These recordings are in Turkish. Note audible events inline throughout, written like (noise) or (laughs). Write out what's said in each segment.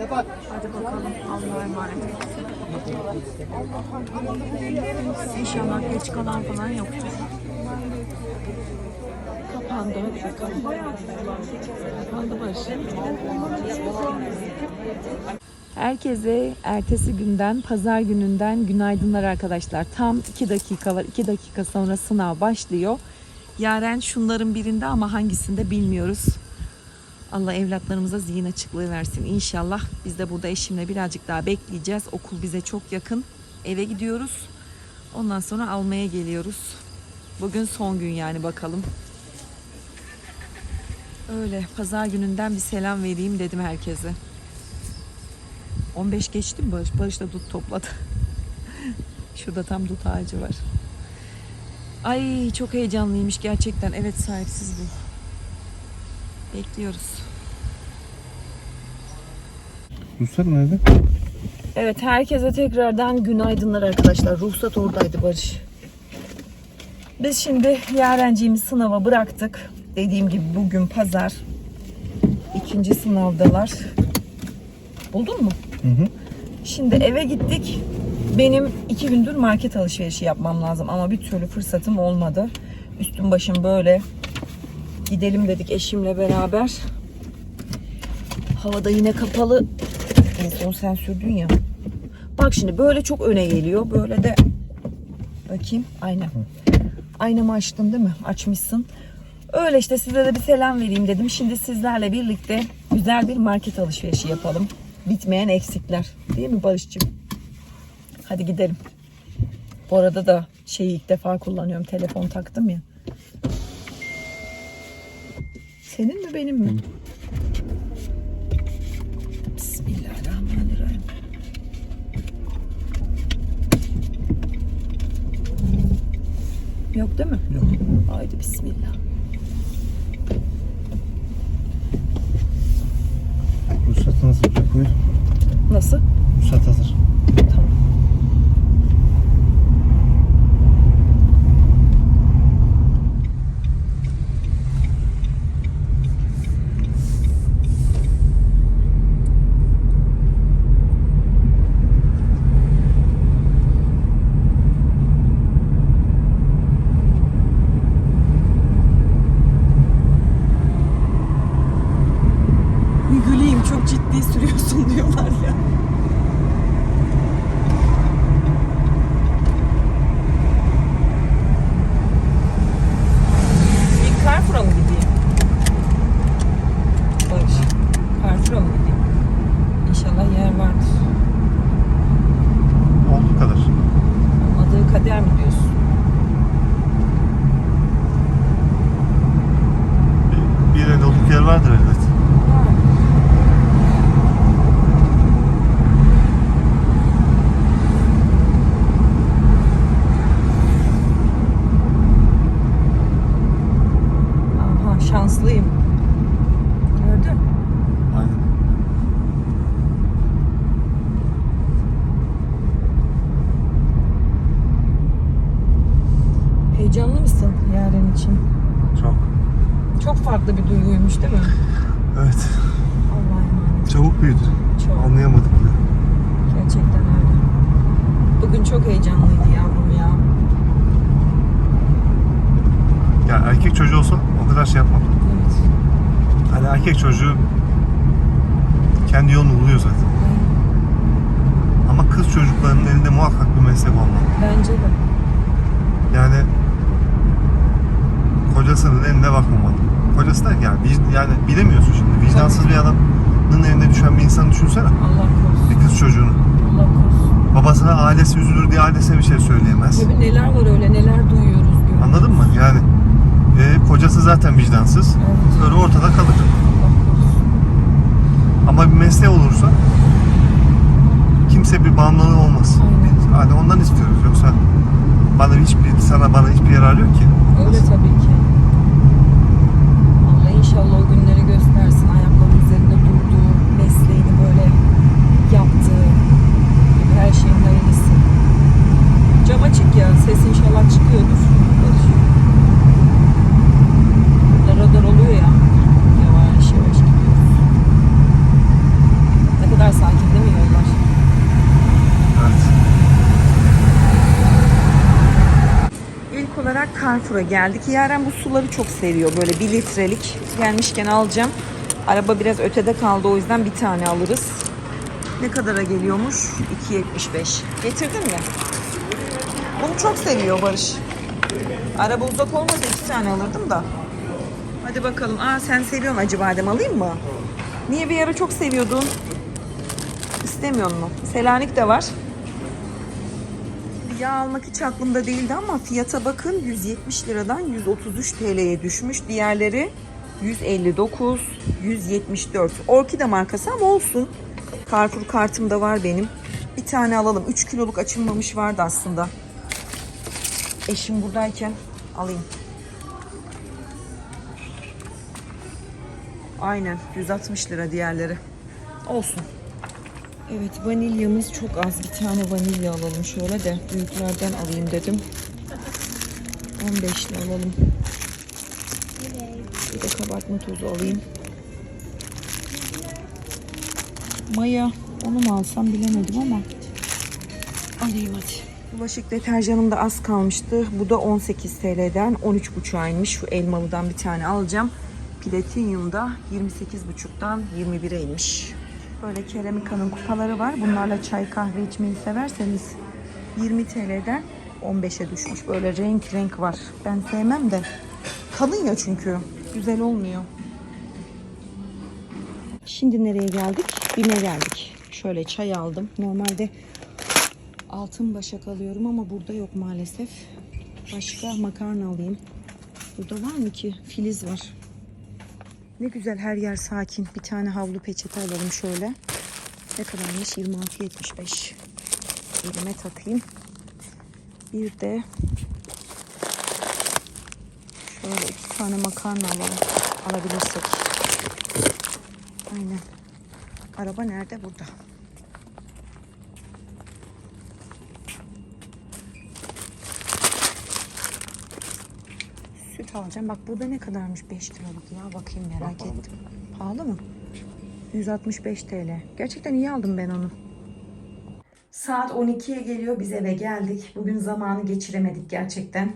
Hadi bakalım. Allah'a emanet. İnşallah geç kalan falan yoktur. Kapandı. Kapandı başı. Herkese ertesi günden, pazar gününden günaydınlar arkadaşlar. Tam 2 dakika var. 2 dakika sonra sınav başlıyor. Yaren şunların birinde ama hangisinde bilmiyoruz. Allah evlatlarımıza zihin açıklığı versin inşallah. Biz de burada eşimle birazcık daha bekleyeceğiz. Okul bize çok yakın. Eve gidiyoruz. Ondan sonra almaya geliyoruz. Bugün son gün yani bakalım. Öyle pazar gününden bir selam vereyim dedim herkese. 15 geçti mi Barış? Barış da dut topladı. (laughs) Şurada tam dut ağacı var. Ay çok heyecanlıymış gerçekten. Evet sahipsiz bu. Bekliyoruz. Ruhsat nerede? Evet herkese tekrardan günaydınlar arkadaşlar. Ruhsat oradaydı Barış. Biz şimdi Yarenciğimizi sınava bıraktık. Dediğim gibi bugün pazar. İkinci sınavdalar. Buldun mu? Hı hı. Şimdi eve gittik. Benim iki gündür market alışverişi yapmam lazım ama bir türlü fırsatım olmadı. Üstüm başım böyle. Gidelim dedik eşimle beraber. Havada yine kapalı. En son sen sürdün ya. Bak şimdi böyle çok öne geliyor. Böyle de bakayım ayna. Aynamı açtın değil mi? Açmışsın. Öyle işte size de bir selam vereyim dedim. Şimdi sizlerle birlikte güzel bir market alışverişi yapalım. Bitmeyen eksikler. Değil mi Barış'cığım? Hadi gidelim. Bu arada da şeyi ilk defa kullanıyorum. Telefon taktım ya. Senin mi benim mi? Bismillahirrahmanirrahim. Yok değil mi? Yok. Haydi bismillah. Ruhsat nasıl olacak? Buyur. Nasıl? Ruhsat hazır. Tamam. Bir güleyim çok ciddi sürüyorsun diyorlar ya. Bir Carrefour'a mı gideyim? Barış. Carrefour'a mı gideyim? İnşallah yer vardır. Olduğu kadar. Olmadığı kader mi diyorsun? Bir, bir yere doluk yer vardır elbet. Aha şanslıyım. Gördün? Aynen. Heyecanlı mısın yarın için? Çok. Çok farklı bir duyguymuş değil mi? Evet. Allah'a emanet. Çabuk büyüdü. Çok. Anlayamadık bile. Gerçekten öyle. Bugün çok heyecanlıydı yavrum ya. Ya erkek çocuğu olsa o kadar şey yapmam. Evet. Hani erkek çocuğu kendi yolunu buluyor zaten. Ama kız çocuklarının elinde muhakkak bir meslek olmalı. Bence de. Yani kocasının eline bakmamalı. Kocası da yani, yani bilemiyorsun şimdi. Vicdansız bir adamın eline düşen bir insanı düşünsene. Allah korusun. Bir kız çocuğunu. Allah korusun. Babasına ailesi üzülür diye ailesine bir şey söyleyemez. Tabii neler var öyle neler duyuyoruz diyor. Anladın mı? Yani e, kocası zaten vicdansız. Evet. Öyle ortada kalır. Ama bir mesleği olursa kimse bir bağımlılığı olmaz. Aynen. Hani ondan istiyoruz. Yoksa bana hiçbir sana bana hiçbir yarar yok ki. Öyle tabii ki. Allah inşallah o günleri göstersin. Ayakları üzerinde durduğu, mesleğini böyle yaptığı, her şeyin hayırlısı. Cam açık ya, ses inşallah çıkıyordur. Burada radar oluyor ya. Yavaş yavaş gidiyoruz. Ne kadar Store geldik. Yaren bu suları çok seviyor. Böyle bir litrelik. Gelmişken alacağım. Araba biraz ötede kaldı o yüzden bir tane alırız. Ne kadara geliyormuş? 2.75. Getirdin mi? Bunu çok seviyor Barış. Araba uzak olmasa iki tane alırdım da. Hadi bakalım. Aa sen seviyorsun acı badem alayım mı? Niye bir ara çok seviyordun? İstemiyor mu? Selanik de var. Yağ almak hiç aklımda değildi ama fiyata bakın 170 liradan 133 TL'ye düşmüş. Diğerleri 159, 174. Orkide markası ama olsun. Carrefour kartım da var benim. Bir tane alalım. 3 kiloluk açılmamış vardı aslında. Eşim buradayken alayım. Aynen 160 lira diğerleri. Olsun. Evet vanilyamız çok az. Bir tane vanilya alalım şöyle de büyüklerden alayım dedim. 15'li alalım. Bir de kabartma tozu alayım. Maya onu mu alsam bilemedim ama alayım hadi. Bulaşık deterjanım da az kalmıştı. Bu da 18 TL'den 13,5'a inmiş. Şu elmalıdan bir tane alacağım. Platinyum'da 28,5'tan 21'e inmiş. Böyle keramika'nın kupaları var. Bunlarla çay kahve içmeyi severseniz 20 TL'den 15'e düşmüş. Böyle renk renk var. Ben sevmem de. Kalın ya çünkü. Güzel olmuyor. Şimdi nereye geldik? Bime geldik. Şöyle çay aldım. Normalde altın başak alıyorum ama burada yok maalesef. Başka makarna alayım. Burada var mı ki? Filiz var. Ne güzel her yer sakin. Bir tane havlu peçete alalım şöyle. Ne kadarmış? 26.75. Elime takayım. Bir de şöyle iki tane makarna alalım. Alabilirsek. Aynen. Araba nerede? Burada. Süt alacağım. Bak burada ne kadarmış 5 kiloluk ya. Bakayım merak ettim. Pahalı mı? 165 TL. Gerçekten iyi aldım ben onu. Saat 12'ye geliyor. Biz eve geldik. Bugün zamanı geçiremedik gerçekten.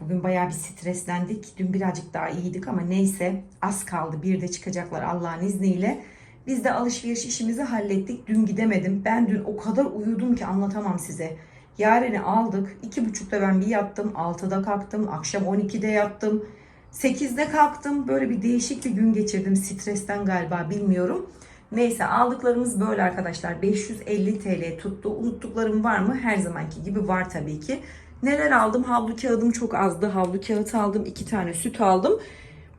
Bugün bayağı bir streslendik. Dün birazcık daha iyiydik ama neyse az kaldı. Bir de çıkacaklar Allah'ın izniyle. Biz de alışveriş işimizi hallettik. Dün gidemedim. Ben dün o kadar uyudum ki anlatamam size. Yaren'i aldık. İki buçukta ben bir yattım. Altıda kalktım. Akşam 12'de yattım. 8'de kalktım. Böyle bir değişik bir gün geçirdim. Stresten galiba bilmiyorum. Neyse aldıklarımız böyle arkadaşlar. 550 TL tuttu. Unuttuklarım var mı? Her zamanki gibi var tabii ki. Neler aldım? Havlu kağıdım çok azdı. Havlu kağıt aldım. 2 tane süt aldım.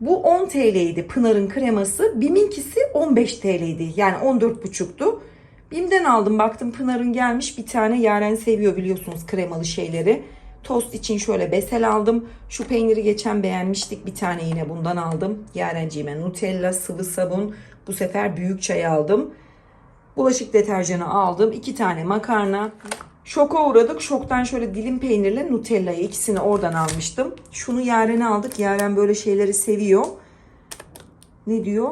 Bu 10 TL'ydi Pınar'ın kreması. Bim'inkisi 15 TL'ydi. Yani 14,5'tu. Bim'den aldım baktım Pınar'ın gelmiş bir tane Yaren seviyor biliyorsunuz kremalı şeyleri. Tost için şöyle besel aldım. Şu peyniri geçen beğenmiştik. Bir tane yine bundan aldım. Yarenciğime Nutella, sıvı sabun. Bu sefer büyük çay aldım. Bulaşık deterjanı aldım. iki tane makarna. Şoka uğradık. Şoktan şöyle dilim peynirle Nutella'yı ikisini oradan almıştım. Şunu Yaren'e aldık. Yaren böyle şeyleri seviyor. Ne diyor?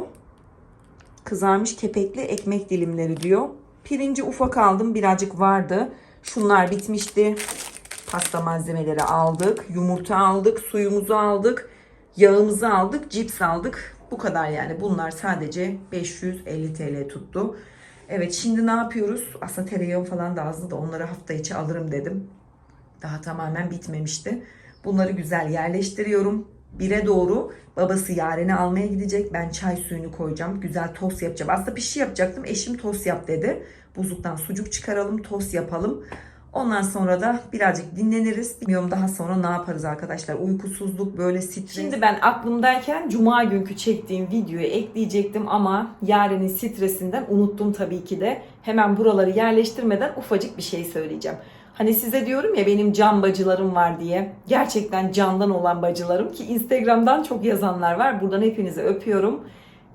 Kızarmış kepekli ekmek dilimleri diyor. Pirinci ufak aldım. Birazcık vardı. Şunlar bitmişti. Pasta malzemeleri aldık. Yumurta aldık. Suyumuzu aldık. Yağımızı aldık. Cips aldık. Bu kadar yani. Bunlar sadece 550 TL tuttu. Evet şimdi ne yapıyoruz? Aslında tereyağı falan da azdı da onları hafta içi alırım dedim. Daha tamamen bitmemişti. Bunları güzel yerleştiriyorum. Bire doğru babası Yaren'i almaya gidecek. Ben çay suyunu koyacağım. Güzel tost yapacağım. Aslında pişi yapacaktım. Eşim tost yap dedi. Buzluktan sucuk çıkaralım, tost yapalım. Ondan sonra da birazcık dinleniriz. Bilmiyorum daha sonra ne yaparız arkadaşlar. Uykusuzluk, böyle stres. Şimdi ben aklımdayken cuma günkü çektiğim videoyu ekleyecektim ama Yaren'in stresinden unuttum tabii ki de. Hemen buraları yerleştirmeden ufacık bir şey söyleyeceğim. Hani size diyorum ya benim can bacılarım var diye. Gerçekten candan olan bacılarım ki Instagram'dan çok yazanlar var. Buradan hepinizi öpüyorum.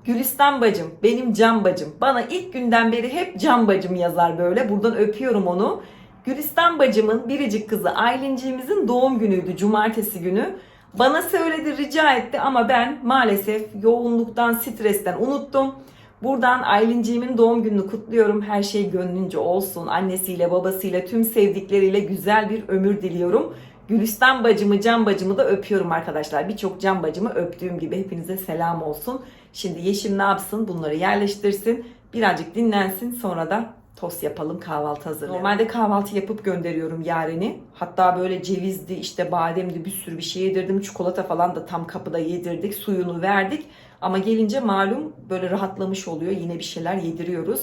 Gülistan bacım, benim can bacım. Bana ilk günden beri hep can bacım yazar böyle. Buradan öpüyorum onu. Gülistan bacımın biricik kızı Aylinciğimizin doğum günüydü cumartesi günü. Bana söyledi rica etti ama ben maalesef yoğunluktan stresten unuttum. Buradan Aylinciğimin doğum gününü kutluyorum. Her şey gönlünce olsun. Annesiyle babasıyla tüm sevdikleriyle güzel bir ömür diliyorum. Gülistan bacımı, Can bacımı da öpüyorum arkadaşlar. Birçok Can bacımı öptüğüm gibi hepinize selam olsun. Şimdi Yeşim ne yapsın? Bunları yerleştirsin. Birazcık dinlensin. Sonra da tost yapalım, kahvaltı hazırlayalım. Normalde kahvaltı yapıp gönderiyorum Yaren'i. Hatta böyle cevizdi, işte bademdi bir sürü bir şey yedirdim. Çikolata falan da tam kapıda yedirdik. Suyunu verdik. Ama gelince malum böyle rahatlamış oluyor. Yine bir şeyler yediriyoruz.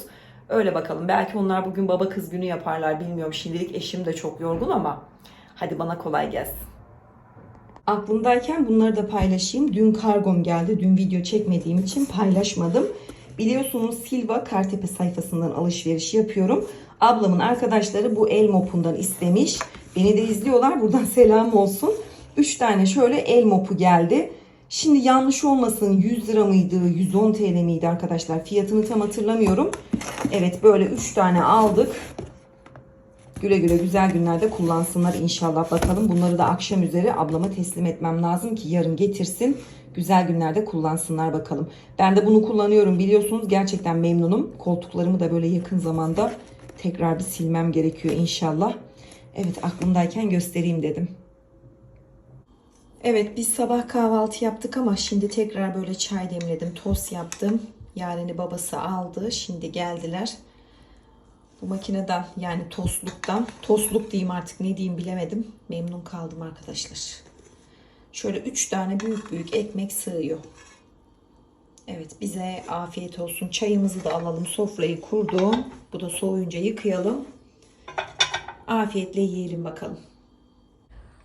Öyle bakalım. Belki onlar bugün baba kız günü yaparlar bilmiyorum. Şimdilik eşim de çok yorgun ama hadi bana kolay gelsin. Aklımdayken bunları da paylaşayım. Dün kargom geldi. Dün video çekmediğim için paylaşmadım. Biliyorsunuz Silva Kartepe sayfasından alışveriş yapıyorum. Ablamın arkadaşları bu el mopundan istemiş. Beni de izliyorlar. Buradan (laughs) selam olsun. 3 tane şöyle el mopu geldi. Şimdi yanlış olmasın 100 lira mıydı 110 TL miydi arkadaşlar fiyatını tam hatırlamıyorum. Evet böyle 3 tane aldık. Güle güle güzel günlerde kullansınlar inşallah bakalım. Bunları da akşam üzeri ablama teslim etmem lazım ki yarın getirsin. Güzel günlerde kullansınlar bakalım. Ben de bunu kullanıyorum biliyorsunuz. Gerçekten memnunum. Koltuklarımı da böyle yakın zamanda tekrar bir silmem gerekiyor inşallah. Evet aklımdayken göstereyim dedim. Evet biz sabah kahvaltı yaptık ama şimdi tekrar böyle çay demledim. Tost yaptım. Yaren'i babası aldı. Şimdi geldiler. Bu makineden yani tostluktan. Tostluk diyeyim artık ne diyeyim bilemedim. Memnun kaldım arkadaşlar. Şöyle 3 tane büyük büyük ekmek sığıyor. Evet bize afiyet olsun. Çayımızı da alalım. Sofrayı kurdum. Bu da soğuyunca yıkayalım. Afiyetle yiyelim bakalım.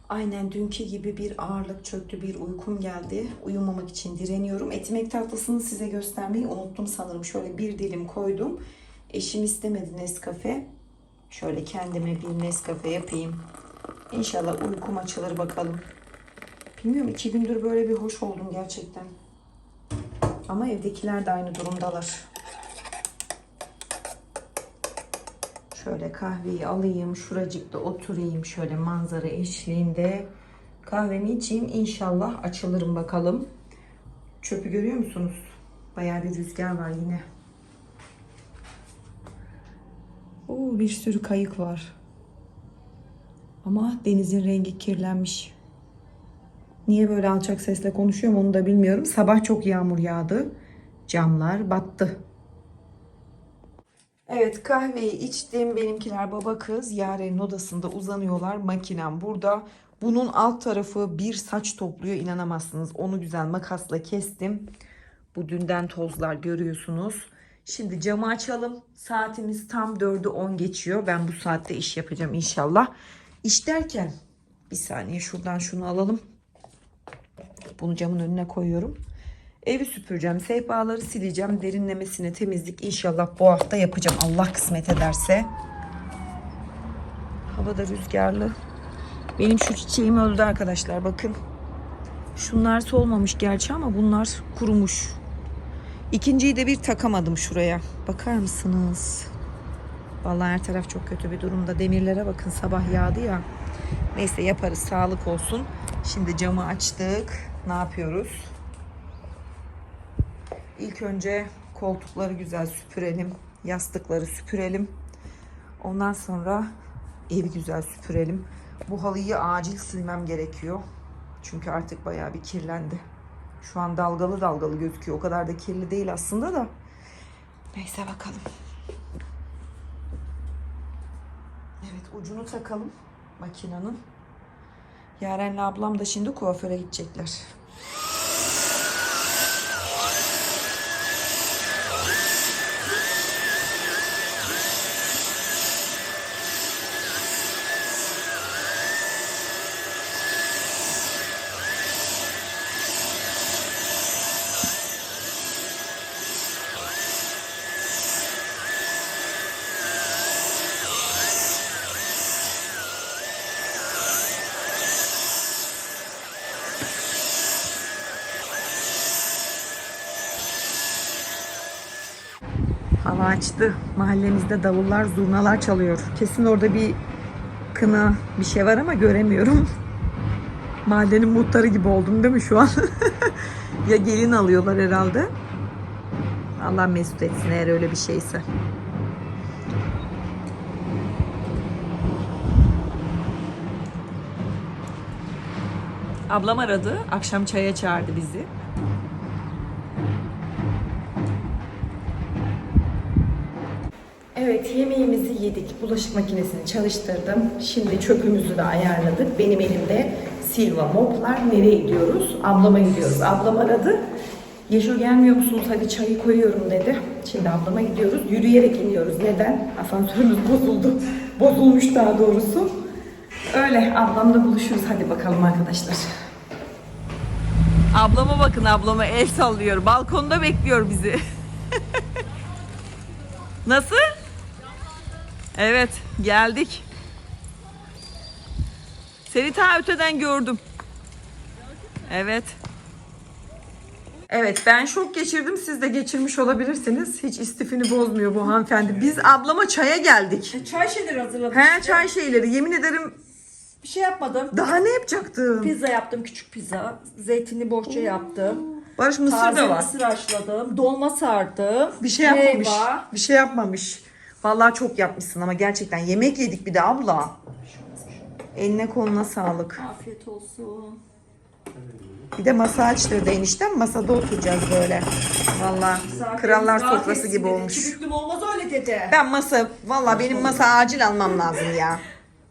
Aynen dünkü gibi bir ağırlık çöktü, bir uykum geldi. Uyumamak için direniyorum. Etimek tatlısını size göstermeyi unuttum sanırım. Şöyle bir dilim koydum. Eşim istemedi Nescafe. Şöyle kendime bir Nescafe yapayım. İnşallah uykum açılır bakalım. Bilmiyorum iki gündür böyle bir hoş oldum gerçekten. Ama evdekiler de aynı durumdalar. Şöyle kahveyi alayım. Şuracıkta oturayım. Şöyle manzara eşliğinde. Kahvemi içeyim. İnşallah açılırım bakalım. Çöpü görüyor musunuz? Bayağı bir rüzgar var yine. Oo, bir sürü kayık var. Ama denizin rengi kirlenmiş. Niye böyle alçak sesle konuşuyorum onu da bilmiyorum. Sabah çok yağmur yağdı. Camlar battı. Evet kahveyi içtim. Benimkiler baba kız Yaren'in odasında uzanıyorlar. Makinem burada. Bunun alt tarafı bir saç topluyor inanamazsınız. Onu güzel makasla kestim. Bu dünden tozlar görüyorsunuz. Şimdi camı açalım. Saatimiz tam 4'ü 10 geçiyor. Ben bu saatte iş yapacağım inşallah. İş derken bir saniye şuradan şunu alalım. Bunu camın önüne koyuyorum. Evi süpüreceğim, sehpaları sileceğim, derinlemesine temizlik inşallah bu hafta yapacağım. Allah kısmet ederse. Havada rüzgarlı. Benim şu çiçeğim öldü arkadaşlar bakın. Şunlar solmamış gerçi ama bunlar kurumuş. İkinciyi de bir takamadım şuraya. Bakar mısınız? Vallahi her taraf çok kötü bir durumda. Demirlere bakın sabah yağdı ya. Neyse yaparız sağlık olsun. Şimdi camı açtık. Ne yapıyoruz? İlk önce koltukları güzel süpürelim. Yastıkları süpürelim. Ondan sonra evi güzel süpürelim. Bu halıyı acil silmem gerekiyor. Çünkü artık bayağı bir kirlendi. Şu an dalgalı dalgalı gözüküyor. O kadar da kirli değil aslında da. Neyse bakalım. Evet ucunu takalım makinenin. Yaren'le ablam da şimdi kuaföre gidecekler. Hava açtı. Mahallemizde davullar, zurnalar çalıyor. Kesin orada bir kına bir şey var ama göremiyorum. Mahallenin muhtarı gibi oldum değil mi şu an? (laughs) ya gelin alıyorlar herhalde. Allah mesut etsin eğer öyle bir şeyse. Ablam aradı. Akşam çaya çağırdı bizi. Evet yemeğimizi yedik. Bulaşık makinesini çalıştırdım. Şimdi çöpümüzü de ayarladık. Benim elimde silva moplar. Nereye gidiyoruz? Ablama gidiyoruz. Ablam aradı. Yeşil gelmiyor musunuz? Hadi çayı koyuyorum dedi. Şimdi ablama gidiyoruz. Yürüyerek iniyoruz. Neden? Asansörümüz (laughs) bozuldu. Bozulmuş daha doğrusu. Öyle ablamla buluşuruz. Hadi bakalım arkadaşlar. Ablama bakın ablama el sallıyor. Balkonda bekliyor bizi. (laughs) Nasıl? Evet, geldik. Seni ta öteden gördüm. Evet. Evet, ben şok geçirdim. Siz de geçirmiş olabilirsiniz. Hiç istifini bozmuyor bu hanımefendi. Biz ablama çaya geldik. Çay şeyleri hazırladım. He, çay şeyleri. Yemin ederim Bir şey yapmadım. daha ne yapacaktım? Pizza yaptım, küçük pizza. Zeytinli bohça yaptım. Barış mısır Taze da var. mısır haşladım. Dolma sardım. Bir şey yapmamış. Meyve. Bir şey yapmamış. Vallahi çok yapmışsın ama gerçekten yemek yedik bir de abla. Eline koluna sağlık. Afiyet olsun. Bir de masa açtırdı eniştem. Masada oturacağız böyle. Vallahi Misafirimiz krallar rahat sofrası gibi dedi. olmuş. İki büklüm olmaz öyle dedi. Ben masa, vallahi benim masa acil almam lazım ya.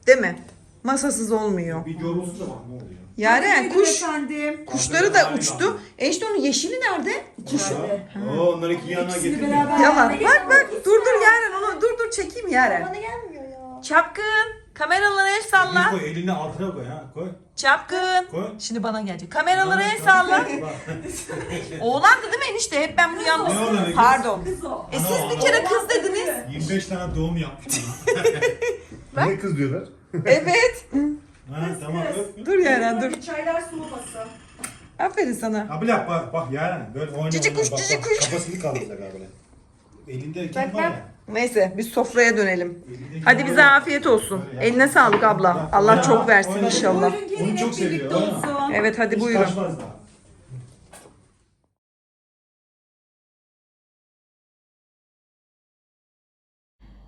Değil mi? Masasız olmuyor. Bir yorulsun da ne oluyor. Yaren Buyurun kuş, Efendim. kuşları da uçtu. Enişte onun yeşili nerede? İçeride. Oo onları iki yana İkisini getirdim. beraber yerine Bak bak getirdim. dur dur Yaren onu dur dur çekeyim Yaren. Bana gelmiyor ya. Çapkın kameralara el salla. Koy elini altına koy ha koy. Çapkın. Koy. Şimdi bana gelecek. Kameralara el salla. (laughs) Oğlandı değil mi enişte? Hep ben bunu yanlış. Ne oğlanı? Pardon. Kız o. E siz bir kere kız dediniz. 25 tane doğum yapmışsın. (laughs) Niye kız diyorlar? Evet. (laughs) ha tamam öp. Dur Yaren dur. Çaylar soğumasın. Aferin sana. Abi yap bak bak yani böyle oyna Cici kuş, bak, cici bak, kuş. Kafasını kaldıracak abi. Elinde kim Bak, var ya? Neyse biz sofraya dönelim. Elinde Hadi kim bize var ya? afiyet olsun. Böyle. Eline sağlık abla. Allah çok versin inşallah. Buyurun gelin Onu hep çok seviyor, birlikte olsun. Evet hadi Hiç buyurun. kaçmaz daha.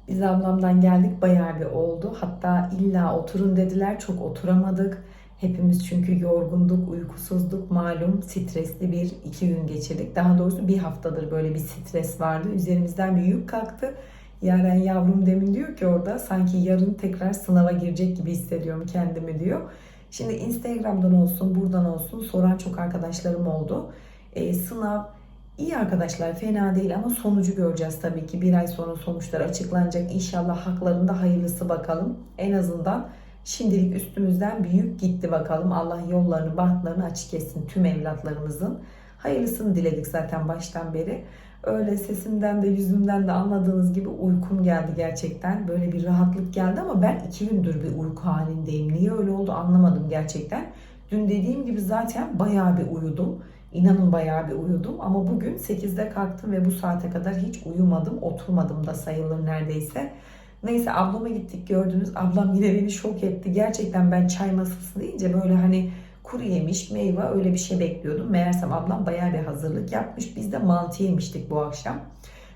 Biz ablamdan geldik bayağı bir oldu. Hatta illa oturun dediler. Çok oturamadık. Hepimiz çünkü yorgunduk, uykusuzduk. Malum stresli bir iki gün geçirdik. Daha doğrusu bir haftadır böyle bir stres vardı. Üzerimizden bir yük kalktı. Yaren yavrum demin diyor ki orada sanki yarın tekrar sınava girecek gibi hissediyorum kendimi diyor. Şimdi Instagram'dan olsun, buradan olsun soran çok arkadaşlarım oldu. E, sınav İyi arkadaşlar fena değil ama sonucu göreceğiz tabii ki. Bir ay sonra sonuçlar açıklanacak. İnşallah haklarında hayırlısı bakalım. En azından şimdilik üstümüzden büyük gitti bakalım. Allah yollarını bahtlarını açık etsin tüm evlatlarımızın. Hayırlısını diledik zaten baştan beri. Öyle sesimden de yüzümden de anladığınız gibi uykum geldi gerçekten. Böyle bir rahatlık geldi ama ben iki gündür bir uyku halindeyim. Niye öyle oldu anlamadım gerçekten. Dün dediğim gibi zaten bayağı bir uyudum. İnanın bayağı bir uyudum ama bugün 8'de kalktım ve bu saate kadar hiç uyumadım. Oturmadım da sayılır neredeyse. Neyse ablama gittik gördünüz. Ablam yine beni şok etti. Gerçekten ben çay masası deyince böyle hani kuru yemiş, meyve öyle bir şey bekliyordum. Meğersem ablam bayağı bir hazırlık yapmış. Biz de mantı yemiştik bu akşam.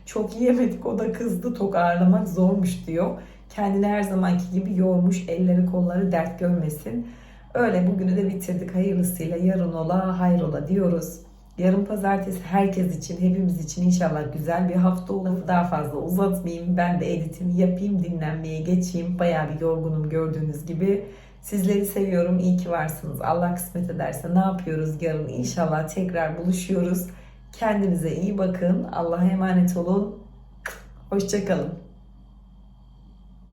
Çok yiyemedik o da kızdı. Tok ağırlamak zormuş diyor. Kendini her zamanki gibi yormuş. Elleri kolları dert görmesin. Öyle bugünü de bitirdik hayırlısıyla yarın ola hayrola diyoruz. Yarın pazartesi herkes için, hepimiz için inşallah güzel bir hafta olur. Daha fazla uzatmayayım. Ben de editimi yapayım, dinlenmeye geçeyim. Bayağı bir yorgunum gördüğünüz gibi. Sizleri seviyorum. İyi ki varsınız. Allah kısmet ederse ne yapıyoruz yarın? İnşallah tekrar buluşuyoruz. Kendinize iyi bakın. Allah'a emanet olun. Hoşçakalın.